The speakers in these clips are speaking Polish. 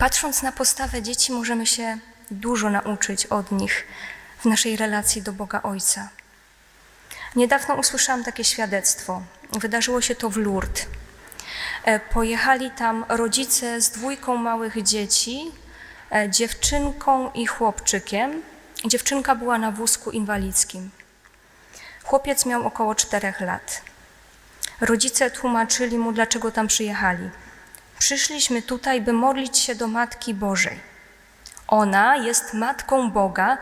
Patrząc na postawę dzieci, możemy się dużo nauczyć od nich w naszej relacji do Boga Ojca. Niedawno usłyszałam takie świadectwo. Wydarzyło się to w Lourdes. E, Pojechali tam rodzice z dwójką małych dzieci, e, dziewczynką i chłopczykiem. Dziewczynka była na wózku inwalidzkim. Chłopiec miał około czterech lat. Rodzice tłumaczyli mu, dlaczego tam przyjechali. Przyszliśmy tutaj, by modlić się do Matki Bożej. Ona jest Matką Boga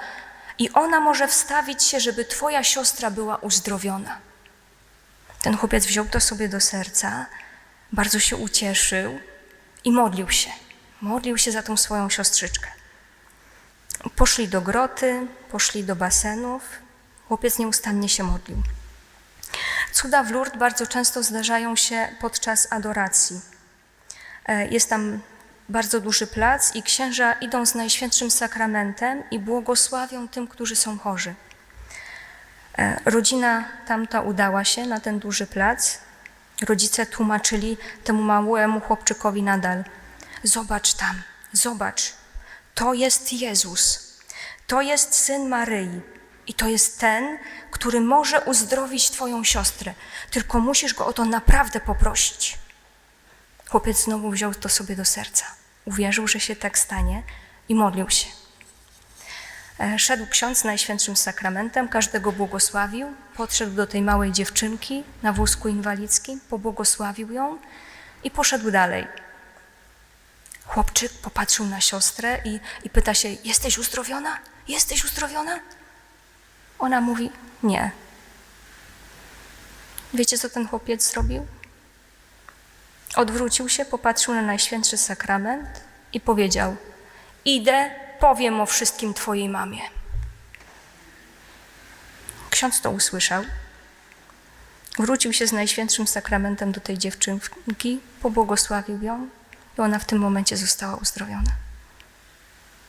i ona może wstawić się, żeby Twoja siostra była uzdrowiona. Ten chłopiec wziął to sobie do serca, bardzo się ucieszył i modlił się. Modlił się za tą swoją siostrzyczkę. Poszli do groty, poszli do basenów. Chłopiec nieustannie się modlił. Cuda w Lourdes bardzo często zdarzają się podczas adoracji. E, Jest tam bardzo duży plac i księża idą z Najświętszym Sakramentem i błogosławią tym, którzy są chorzy. E, Rodzina tamta udała się na ten duży plac. Rodzice tłumaczyli temu małemu chłopczykowi nadal: Zobacz tam, zobacz, to jest Jezus, to jest syn Maryi i to jest ten, który może uzdrowić Twoją siostrę. Tylko musisz go o to naprawdę poprosić. Chłopiec znowu wziął to sobie do serca. Uwierzył, że się tak stanie i modlił się. E, Szedł ksiądz Najświętszym Sakramentem, każdego błogosławił, podszedł do tej małej dziewczynki na wózku inwalidzkim, pobłogosławił ją i poszedł dalej. Chłopczyk popatrzył na siostrę i, i pyta się: Jesteś uzdrowiona? Jesteś uzdrowiona? Ona mówi: Nie. Wiecie, co ten chłopiec zrobił? Odwrócił się, popatrzył na Najświętszy Sakrament i powiedział: Idę, powiem o wszystkim Twojej mamie. Ksiądz to usłyszał. Wrócił się z Najświętszym Sakramentem do tej dziewczynki, pobłogosławił ją i ona w tym momencie została uzdrowiona.